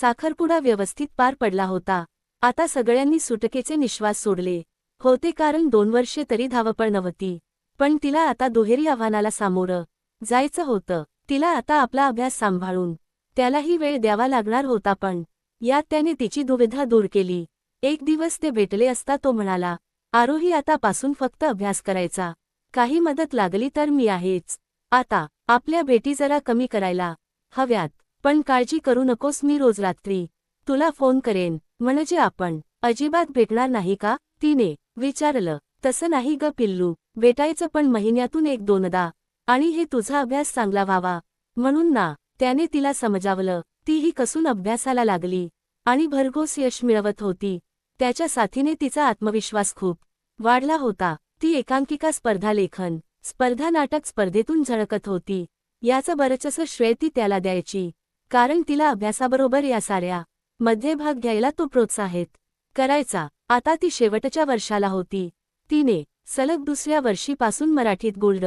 साखरपुडा व्यवस्थित पार पडला होता. आता सगळ्यांनी सुटकेचे निश्वास सोडले. होते कारण दोन वर्षे तरी धावपळ नव्हती. पण तिला आता दुहेरी आव्हानाला सामोरं जायचं होतं. तिला आता आपला अभ्यास सांभाळून त्यालाही वेळ द्यावा लागणार होता पण यात त्याने तिची दुविधा दूर केली. एक दिवस ते भेटले असता तो म्हणाला आरोही आतापासून फक्त अभ्यास करायचा. काही मदत लागली तर मी आहेच. आता आपल्या भेटी जरा कमी करायला हव्यात. पण काळजी करू नकोस मी रोज रात्री. तुला फोन करेन. म्हणजे आपण. अजिबात भेटणार नाही का? तिने विचारलं. तसं नाही ग पिल्लू. भेटायचं पण महिन्यातून एक दोनदा. आणि हे तुझा अभ्यास चांगला व्हावा. म्हणून ना त्याने तिला समजावलं. तीही कसून अभ्यासाला लागली. आणि भरघोस यश मिळवत होती. त्याच्या साथीने तिचा आत्मविश्वास खूप वाढला होता. ती एकांकिका स्पर्धा लेखन स्पर्धा नाटक स्पर्धेतून झळकत होती. याचं बरचसं श्रेय ती त्याला द्यायची. कारण तिला अभ्यासाबरोबर या साऱ्या मध्ये भाग घ्यायला तो प्रोत्साहित करायचा. आता ती शेवटच्या वर्षाला होती. तिने सलग दुसऱ्या वर्षीपासून मराठीत गोल्ड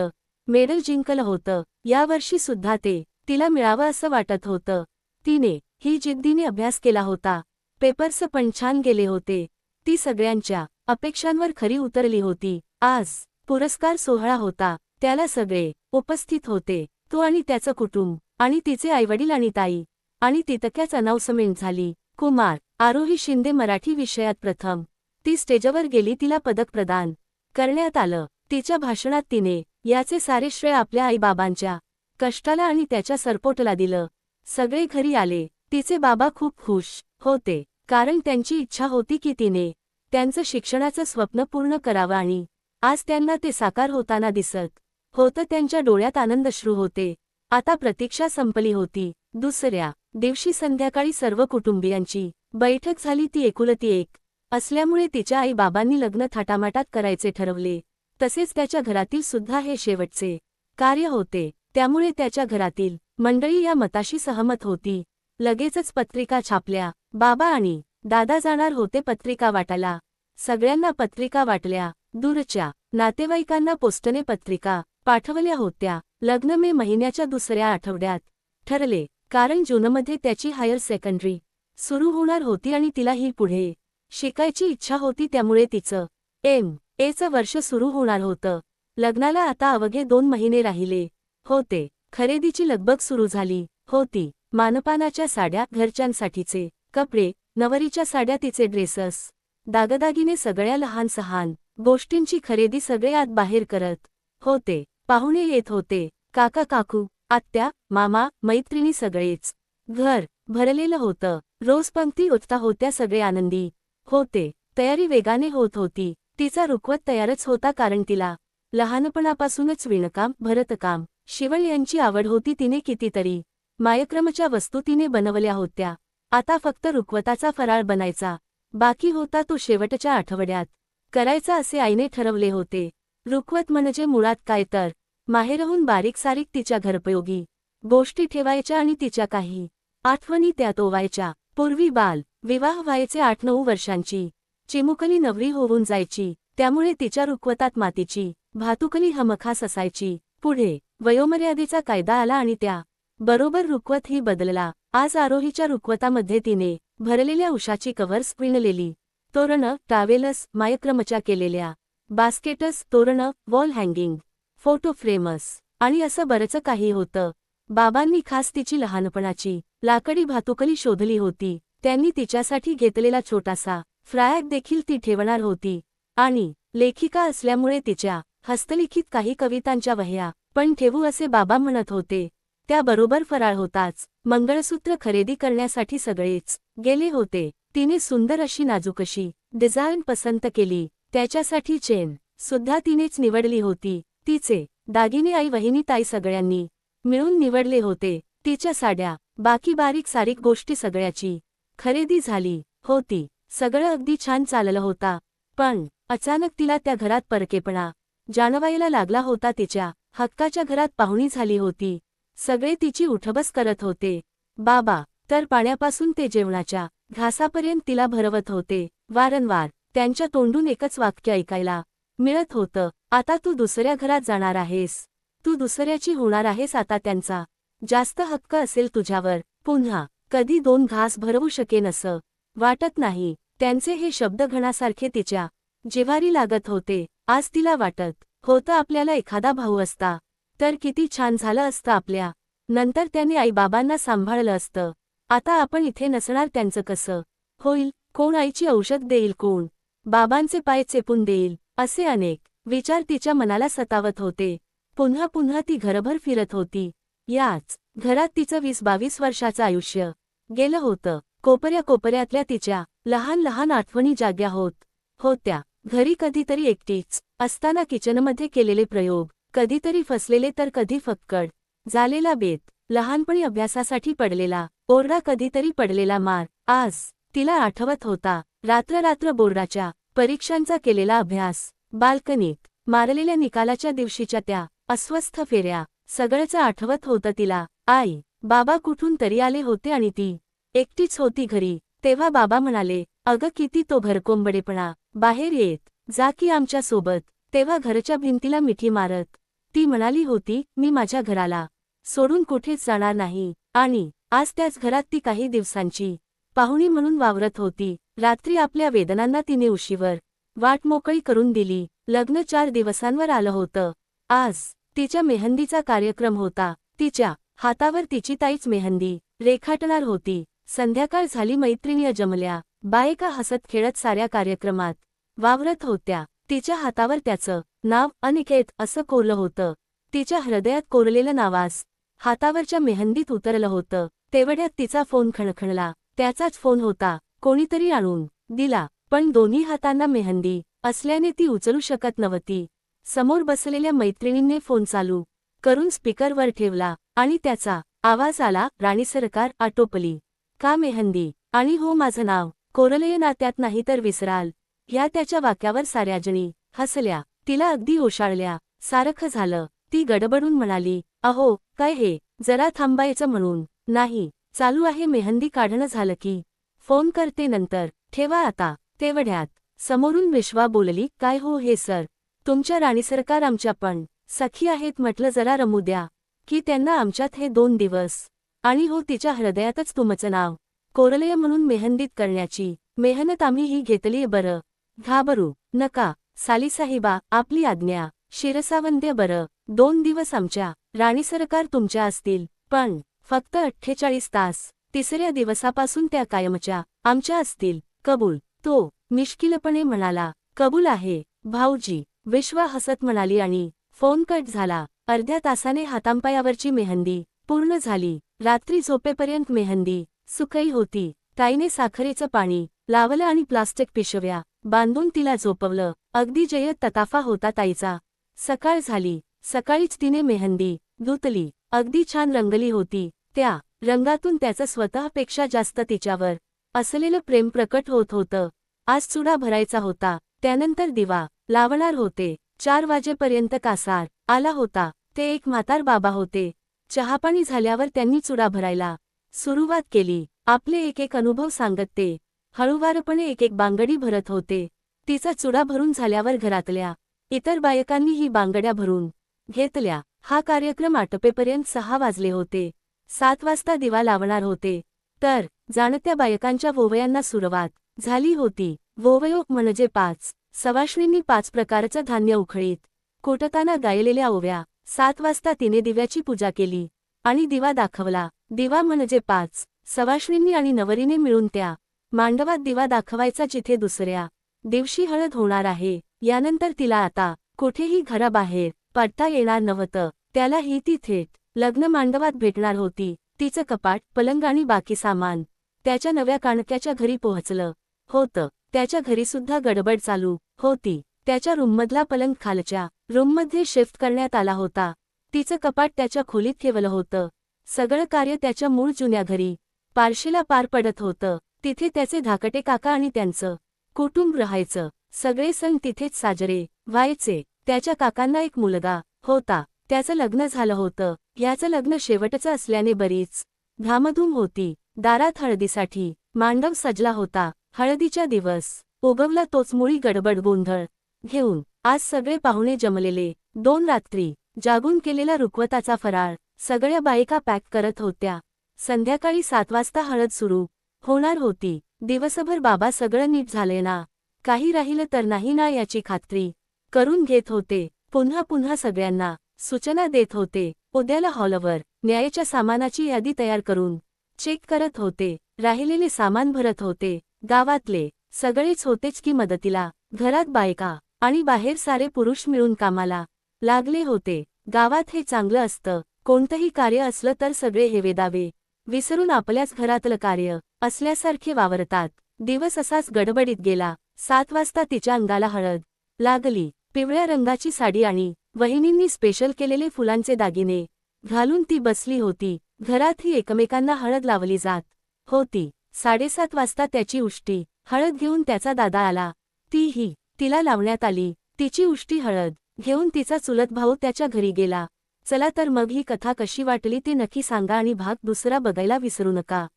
मेडल जिंकलं होतं. यावर्षी सुद्धा ते तिला मिळावं असं वाटत होतं. तिने ही जिद्दीने अभ्यास केला होता. पेपर्स पण छान गेले होते. ती सगळ्यांच्या अपेक्षांवर खरी उतरली होती. आज पुरस्कार सोहळा होता. त्याला सगळे उपस्थित होते. तो आणि त्याचं कुटुंब आणि तिचे आईवडील आणि ताई. आणि तितक्याच अनाउन्समेंट झाली. कुमार आरोही शिंदे मराठी विषयात प्रथम. ती स्टेजवर गेली तिला पदक प्रदान करण्यात आलं. तिच्या भाषणात तिने याचे सारे श्रेय आपल्या आईबाबांच्या कष्टाला आणि त्याच्या सरपोटला दिलं. सगळे घरी आले. तिचे बाबा खूप खुश होते. कारण त्यांची इच्छा होती की तिने त्यांचं शिक्षणाचं स्वप्न पूर्ण करावं आणि आज त्यांना ते साकार होताना दिसत होतं. त्यांच्या डोळ्यात आनंदश्रू होते. आता प्रतीक्षा संपली होती. दुसऱ्या दिवशी संध्याकाळी सर्व कुटुंबियांची बैठक झाली. ती एकुलती एक असल्यामुळे तिच्या आई बाबांनी लग्न थाटामाटात करायचे ठरवले. तसेच त्याच्या घरातील सुद्धा हे शेवटचे कार्य होते. त्यामुळे त्याच्या घरातील मंडळी या मताशी सहमत होती. लगेचच पत्रिका छापल्या. बाबा आणि दादा जाणार होते पत्रिका वाटायला. सगळ्यांना पत्रिका वाटल्या. दूरच्या नातेवाईकांना पोस्टने पत्रिका पाठवल्या होत्या. लग्न मे महिन्याच्या दुसऱ्या आठवड्यात ठरले कारण जूनमध्ये त्याची हायर सेकंडरी सुरू होणार होती आणि तिलाही पुढे शिकायची इच्छा होती त्यामुळे तिचं एम. एचं वर्ष सुरू होणार होतं. लग्नाला आता अवघे दोन महिने राहिले होते. खरेदीची लगबग सुरू झाली होती. मानपानाच्या साड्या घरच्यांसाठीचे कपडे नवरीच्या साड्या तिचे ड्रेसस दागदागिने सगळ्या लहान सहान गोष्टींची खरेदी सगळे आत बाहेर करत होते. पाहुणे येत होते. काका काकू आत्या मामा मैत्रिणी सगळेच घर भरलेलं होतं. रोज पंक्ती उठता होत्या सगळे आनंदी होते. तयारी वेगाने होत होती. तिचा रुखवत तयारच होता कारण तिला लहानपणापासूनच विणकाम भरतकाम शिवण यांची आवड होती. तिने कितीतरी मायक्रमच्या वस्तू तिने बनवल्या होत्या. आता फक्त रुखवताचा फराळ बनायचा. बाकी होता तो शेवटच्या आठवड्यात करायचा असे आईने ठरवले होते. रुखवत म्हणजे मुळात काय तर माहेरहून बारीक सारीक तिच्या घरपयोगी गोष्टी ठेवायच्या आणि तिच्या काही आठवणी त्यात ओवायच्या. पूर्वी बाल विवाह व्हायचे आठ नऊ वर्षांची चिमुकली नवरी होऊन जायची त्यामुळे तिच्या रुखवतात मातीची भातुकली हमखास असायची. पुढे वयोमर्यादेचा कायदा आला आणि त्या बरोबर रुखवत ही बदलला. आज आरोहीच्या रुखवतामध्ये तिने भरलेल्या उशाची कव्हर्स विणलेली तोरणं टावेलस मायक्रमच्या केलेल्या बास्केटस तोरणं वॉल हँगिंग फोटो फ्रेमस. आणि असं बरंच काही होतं. बाबांनी खास तिची लहानपणाची लाकडी भातुकली शोधली होती. त्यांनी तिच्यासाठी घेतलेला छोटासा फ्रायक देखील ती ठेवणार होती. आणि लेखिका असल्यामुळे तिच्या हस्तलिखित काही कवितांच्या वह्या पण ठेवू असे बाबा म्हणत होते. त्याबरोबर फराळ होताच. मंगळसूत्र खरेदी करण्यासाठी सगळेच गेले होते. तिने सुंदर अशी नाजूकशी डिझाईन पसंत केली. त्याच्यासाठी चेन सुद्धा तिनेच निवडली होती. तिचे दागिने आई वहिनी ताई सगळ्यांनी मिळून निवडले होते. तिच्या साड्या बाकी बारीक सारीक गोष्टी सगळ्याची खरेदी झाली होती. सगळं अगदी छान चाललं होता. पण अचानक तिला त्या घरात परकेपणा जाणवायला लागला होता. तिच्या हक्काच्या घरात पाहुणी झाली होती. सगळे तिची उठबस करत होते. बाबा तर पाण्यापासून ते जेवणाच्या घासापर्यंत तिला भरवत होते. वारंवार त्यांच्या तोंडून एकच वाक्य ऐकायला मिळत होतं. आता तू दुसऱ्या घरात जाणार आहेस. तू दुसऱ्याची होणार आहेस आता त्यांचा. जास्त हक्क असेल तुझ्यावर. पुन्हा कधी दोन घास भरवू शकेन असं. वाटत नाही. त्यांचे हे शब्द घणासारखे तिच्या जिव्हारी लागत होते. आज तिला वाटत होतं आपल्याला एखादा भाऊ असता. तर किती छान झालं असतं आपल्या. नंतर त्याने आईबाबांना सांभाळलं असतं. आता आपण इथे नसणार त्यांचं कसं? होईल. कोण आईची औषध देईल कोण? बाबांचे पाय चेपून देईल. असे अनेक विचार तिच्या मनाला सतावत होते. पुन्हा पुन्हा ती घरभर फिरत होती. याच घरात तिचं वीस बावीस वर्षाचं आयुष्य गेलं होतं. कोपऱ्या कोपऱ्यातल्या तिच्या लहान लहान आठवणी जाग्या होत होत्या. घरी कधीतरी एकटीच असताना किचनमध्ये केलेले प्रयोग कधीतरी फसलेले तर कधी फक्कड झालेला बेत लहानपणी अभ्यासासाठी पडलेला ओरडा कधीतरी पडलेला मार. आज तिला आठवत होता रात्र रात्र बोर्डाच्या परीक्षांचा केलेला अभ्यास बाल्कनीत मारलेल्या निकालाच्या दिवशीच्या त्या अस्वस्थ फेऱ्या सगळ्याचं आठवत होतं तिला. आई बाबा कुठून तरी आले होते आणि ती एकटीच होती घरी. तेव्हा बाबा म्हणाले अगं किती तो भरकोंबडेपणा. बाहेर येत जा की आमच्यासोबत. तेव्हा घरच्या भिंतीला मिठी मारत ती म्हणाली होती मी माझ्या घराला सोडून कुठेच जाणार नाही. आणि आज त्याच घरात ती काही दिवसांची पाहुणी म्हणून वावरत होती. रात्री आपल्या वेदनांना तिने उशीवर वाट मोकळी करून दिली. लग्न चार दिवसांवर आलं होतं. आज तिच्या मेहंदीचा कार्यक्रम होता. तिच्या हातावर तिची ताईच मेहंदी रेखाटणार होती. संध्याकाळ झाली मैत्रिणी जमल्या. बायका हसत खेळत साऱ्या कार्यक्रमात वावरत होत्या. तिच्या हातावर त्याचं नाव अनिकेत असं कोरलं होतं. तिच्या हृदयात कोरलेलं नावास हातावरच्या मेहंदीत उतरलं होतं. तेवढ्यात तिचा फोन खणखणला. त्याचाच फोन होता. कोणीतरी आणून दिला पण दोन्ही हातांना मेहंदी असल्याने ती उचलू शकत नव्हती. समोर बसलेल्या मैत्रिणींनी फोन चालू करून स्पीकरवर ठेवला आणि त्याचा आवाज आला राणी सरकार आटोपली. का मेहंदी? आणि हो माझं नाव. कोरलय नात्यात नाही तर विसराल ह्या त्याच्या वाक्यावर साऱ्याजणी हसल्या. तिला अगदी ओशाळल्या. सारखं झालं. ती गडबडून म्हणाली अहो काय हे? जरा थांबायचं म्हणून. नाही. चालू आहे मेहंदी काढणं झालं की फोन करते नंतर ठेवा आता तेवढ्यात. समोरून विश्वा बोलली काय हो हे सर? तुमच्या राणी सरकार आमच्या पण सखी आहेत म्हटलं जरा रमू द्या की त्यांना आमच्यात हे दोन दिवस. आणि हो तिच्या हृदयातच तुमचं नाव कोरलेय म्हणून मेहंदीत करण्याची मेहनत आम्ही ही घेतलीय बरं. घाबरू नका सालीसाहेबा आपली आज्ञा शिरसावंद्य बरं. दोन दिवस आमच्या राणी सरकार तुमच्या असतील पण फक्त अठ्ठेचाळीस तास. तिसऱ्या दिवसापासून त्या कायमच्या आमच्या असतील. कबूल. तो मिश्किलपणे म्हणाला कबूल आहे. भाऊजी विश्वा हसत म्हणाली आणि फोन कट झाला. अर्ध्या तासाने हातांपायावरची मेहंदी पूर्ण झाली. रात्री झोपेपर्यंत मेहंदी सुकई होती. ताईने साखरेचं पाणी लावलं आणि प्लास्टिक पिशव्या बांधून तिला झोपवलं. अगदी जयत तताफा होता ताईचा. सकाळ झाली. सकाळीच तिने मेहंदी धुतली. अगदी छान रंगली होती. त्या रंगातून त्याचं स्वतःपेक्षा जास्त तिच्यावर असलेलं प्रेम प्रकट होत होतं. आज चुडा भरायचा होता. त्यानंतर दिवा लावणार होते. चार वाजेपर्यंत कासार आला होता. ते एक म्हातार बाबा होते. चहापाणी झाल्यावर त्यांनी चुडा भरायला सुरुवात केली. आपले एक एक अनुभव सांगत. ते हळूवारपणे एक एक बांगडी भरत होते. तिचा चुडा भरून झाल्यावर घरातल्या इतर बायकांनी ही बांगड्या भरून घेतल्या. हा कार्यक्रम आटपेपर्यंत सहा वाजले होते. सात वाजता दिवा लावणार होते. तर जाणत्या बायकांच्या वोवयांना सुरुवात झाली होती. वोवयोग म्हणजे पाच. सवाश्रींनी पाच प्रकारचं धान्य उखळीत कोटताना गायलेल्या ओव्या. सात वाजता तिने दिव्याची पूजा केली आणि दिवा दाखवला. दिवा म्हणजे पाच. सवाश्रींनी आणि नवरीने मिळून त्या मांडवात दिवा दाखवायचा जिथे दुसऱ्या दिवशी हळद होणार आहे. यानंतर तिला आता कुठेही घराबाहेर पडता येणार नव्हतं. त्याला ही ती थेट लग्न मांडवात भेटणार होती. तिचं कपाट पलंग आणि बाकी सामान त्याच्या नव्या काणक्याच्या घरी पोहोचलं. होतं. त्याच्या घरीसुद्धा गडबड चालू होती. त्याच्या रूममधला पलंग खालच्या रूममध्ये शिफ्ट करण्यात आला होता. तिचं कपाट त्याच्या खोलीत ठेवलं होतं. सगळं कार्य त्याच्या मूळ जुन्या घरी पारशीला पार पडत होतं. तिथे त्याचे धाकटे काका आणि त्यांचं कुटुंब राहायचं. सगळे सण तिथेच साजरे व्हायचे. त्याच्या काकांना एक मुलगा होता. त्याचं लग्न झालं होतं. याचं लग्न शेवटचं असल्याने बरीच धामधूम होती. दारात हळदीसाठी मांडव सजला होता. हळदीच्या दिवस उगवला तोच मुळी गडबड गोंधळ घेऊन. आज सगळे पाहुणे जमलेले. दोन रात्री जागून केलेला रुकवताचा फराळ सगळ्या बायका पॅक करत होत्या. संध्याकाळी सात वाजता हळद सुरू होणार होती. दिवसभर बाबा सगळं नीट झाले ना? काही राहिलं तर नाही ना याची खात्री करून घेत होते. पुन्हा पुन्हा सगळ्यांना सूचना देत होते. उद्याला हॉलवर न्यायाच्या सामानाची यादी तयार करून चेक करत होते. राहिलेले सामान भरत होते. गावातले सगळेच होतेच की मदतीला घरात बायका आणि बाहेर सारे पुरुष मिळून कामाला लागले होते. गावात हे चांगलं असतं. कोणतंही कार्य असलं तर सगळे हेवेदावे. विसरून आपल्याच घरातलं कार्य असल्यासारखे वावरतात. दिवस असाच गडबडीत गेला. सात वाजता तिच्या अंगाला हळद लागली. पिवळ्या रंगाची साडी आणि वहिनींनी स्पेशल केलेले फुलांचे दागिने. घालून ती बसली होती. घरातही एकमेकांना हळद लावली जात होती. साडेसात वाजता त्याची उष्टी. हळद घेऊन त्याचा दादा आला. तीही तिला लावण्यात आली. तिची उष्टी हळद घेऊन तिचा चुलत भाऊ त्याच्या घरी गेला. चला तर मग ही कथा कशी वाटली ते नक्की सांगा आणि भाग दुसरा बघायला विसरू नका.